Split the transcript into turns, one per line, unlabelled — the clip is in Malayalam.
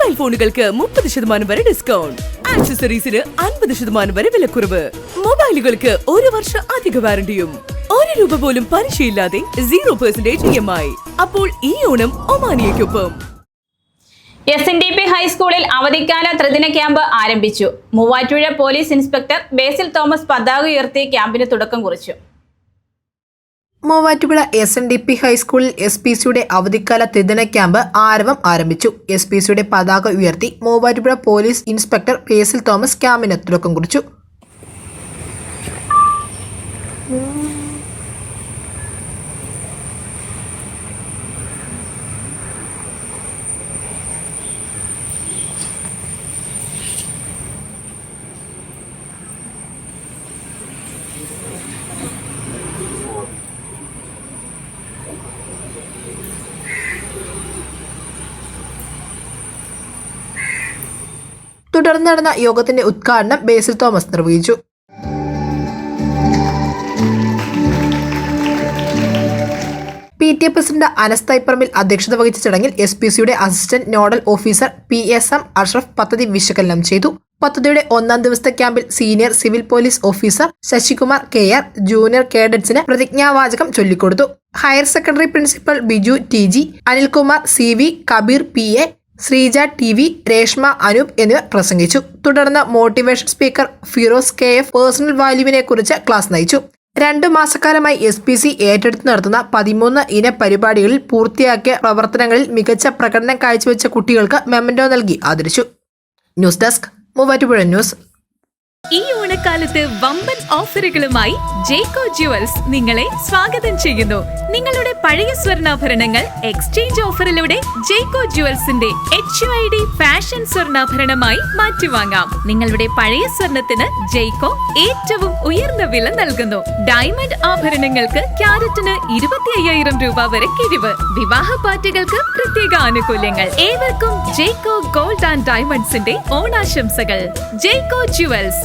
മൊബൈൽ ഫോണുകൾക്ക് മുപ്പത് ശതമാനം വരെ ഡിസ്കൗണ്ട് ആക്സസറീസിന് അൻപത് ശതമാനം വരെ വിലക്കുറവ്. മൊബൈലുകൾക്ക് ഒരു വർഷം അധിക വാറണ്ടിയും. ഒരു രൂപ പോലും പലിശയില്ലാതെ zero percentage E M I. അപ്പോൾ ഈ ഓണം ഒമാനിയയ്ക്കൊപ്പം.
എസ് എൻ ഡി പി ഹൈസ്കൂളിൽ അവധിക്കാല ത്രിദിന ക്യാമ്പ് ആരംഭിച്ചു. Muvattupuzha police inspector Basil Thomas പതാക ഉയർത്തി ക്യാമ്പിന് തുടക്കം കുറിച്ചു.
Muvattupuzha S N D P ഹൈസ്കൂളിൽ എസ് പി സിയുടെ അവധിക്കാല ത്രിദിന ക്യാമ്പ് ആരവം ആരംഭിച്ചു. എസ് പി സിയുടെ പതാക ഉയർത്തി Muvattupuzha police inspector Basil Thomas ക്യാമ്പിന് തുടക്കം കുറിച്ചു. തുടർന്ന് നടന്ന യോഗത്തിന്റെ ഉദ്ഘാടനം ബേസിൽ തോമസ് നിർവഹിച്ചു. P T A president Anas Thaiparambil അധ്യക്ഷത വഹിച്ച ചടങ്ങിൽ എസ് പി സിയുടെ assistant nodal officer P S M Ashraf പദ്ധതി വിശകലനം ചെയ്തു. പദ്ധതിയുടെ ഒന്നാം ദിവസത്തെ ക്യാമ്പിൽ senior civil police officer Sasikumar K R junior കേഡറ്റ്സിന് പ്രതിജ്ഞാവാചകം ചൊല്ലിക്കൊടുത്തു. Higher secondary principal Biju T G Anilkumar C V Kabeer P A Sreeja T V Reshma Anoop എന്നിവർ പ്രസംഗിച്ചു. തുടർന്ന് motivation speaker Firoz K F personal വാല്യൂവിനെ കുറിച്ച് ക്ലാസ് നയിച്ചു. രണ്ടു മാസക്കാലമായി എസ് പി സി ഏറ്റെടുത്ത് നടത്തുന്ന പതിമൂന്ന് ഇന പരിപാടികളിൽ പൂർത്തിയാക്കിയ പ്രവർത്തനങ്ങളിൽ മികച്ച പ്രകടനം കാഴ്ചവെച്ച കുട്ടികൾക്ക് മെമ്മൻഡോ നൽകി ആദരിച്ചു. News desk Muvattupuzha news.
ഈ ഓണക്കാലത്ത് വമ്പൻ ഓഫറുകളുമായി ജേക്കോ ജുവൽസ് നിങ്ങളെ സ്വാഗതം ചെയ്യുന്നു. നിങ്ങളുടെ പഴയ സ്വർണാഭരണങ്ങൾ എക്സ്ചേഞ്ച് ഓഫറിലൂടെ ജേക്കോ ജുവൽസിന്റെ എച്ച് ഐ ഡി ഫാഷൻ സ്വർണാഭരണമായി മാറ്റിവാങ്ങാം. നിങ്ങളുടെ പഴയ സ്വർണത്തിന് ജേക്കോ ഏറ്റവും ഉയർന്ന വില നൽകുന്നു. ഡയമണ്ട് ആഭരണങ്ങൾക്ക് ക്യാരറ്റിന് ഇരുപത്തി അയ്യായിരം രൂപ വരെ കിഴിവ്. വിവാഹ പാർട്ടികൾക്ക് പ്രത്യേക ആനുകൂല്യങ്ങൾ. ഏവർക്കും ജേക്കോ ഗോൾഡ് ആൻഡ് ഡയമണ്ട്സിന്റെ ഓണാശംസകൾ. Jeco jewels